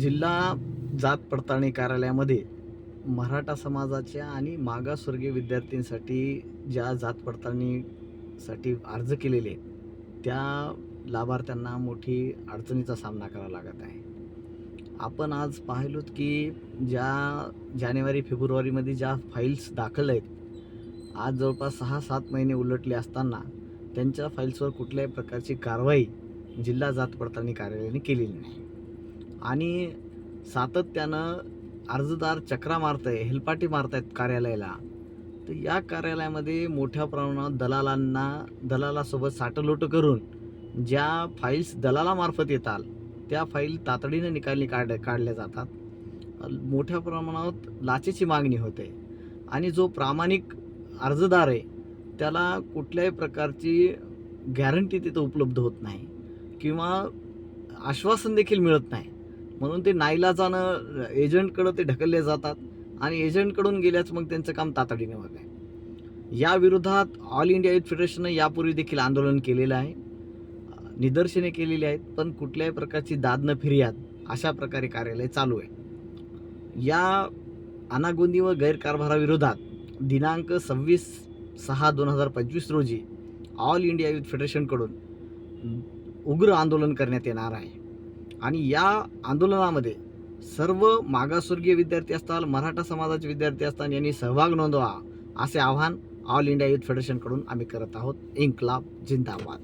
जिल्हा जात पडताळणी कार्यालयामध्ये मराठा समाजाच्या आणि मागासवर्गीय विद्यार्थ्यांसाठी ज्या जात पडताळणीसाठी अर्ज केलेले आहेत त्या लाभार्थ्यांना मोठी अडचणीचा सामना करावा लागत आहे. आपण आज पाहिलोत की ज्या जानेवारी फेब्रुवारीमध्ये ज्या फाईल्स दाखल आहेत आज जवळपास सहा सात महिने उलटले असताना त्यांच्या फाईल्सवर कुठल्याही प्रकारची कारवाई जिल्हा जात पडताळणी कार्यालयाने केलेली नाही. आणि सातत्यानं अर्जदार चक्रा मारत आहे हेलपाटी मारत आहेत कार्यालयाला. तर या कार्यालयामध्ये मोठ्या प्रमाणात दलालांना दलालासोबत साटलोट करून ज्या फाईल्स दलालामार्फत येतात त्या फाईल तातडीनं निकाली काढ काढल्या जातात. मोठ्या प्रमाणात लाचेची मागणी होते. आणि जो प्रामाणिक अर्जदार आहे त्याला कुठल्याही प्रकारची गॅरंटी तिथं उपलब्ध होत नाही किंवा आश्वासन देखील मिळत नाही. म्हणून ते नाईलाजानं एजंटकडं ते ढकलले जातात आणि एजंटकडून गेल्याच मग त्यांचं काम तातडीने होत आहे या विरोधात ऑल इंडिया युथ फेडरेशननं यापूर्वी देखील आंदोलन केलेलं आहे. निदर्शने केलेली आहेत पण कुठल्याही प्रकारची दाद न फिर्याद अशा प्रकारे कार्यालय चालू आहे. या अनागोंदी व गैरकारभाराविरोधात दिनांक सव्वीस सहा दोन हजार पंचवीस रोजी ऑल इंडिया युथ फेडरेशनकडून उग्र आंदोलन करण्यात येणार आहे. आणि या आंदोलनामध्ये सर्व मागासवर्गीय विद्यार्थी असताल मराठा समाजाचे विद्यार्थी असताल यांनी सहभाग नोंदवा असे आवाहन ऑल इंडिया युथ फेडरेशनकडून आम्ही करत आहोत. इन्कलाब जिंदाबाद.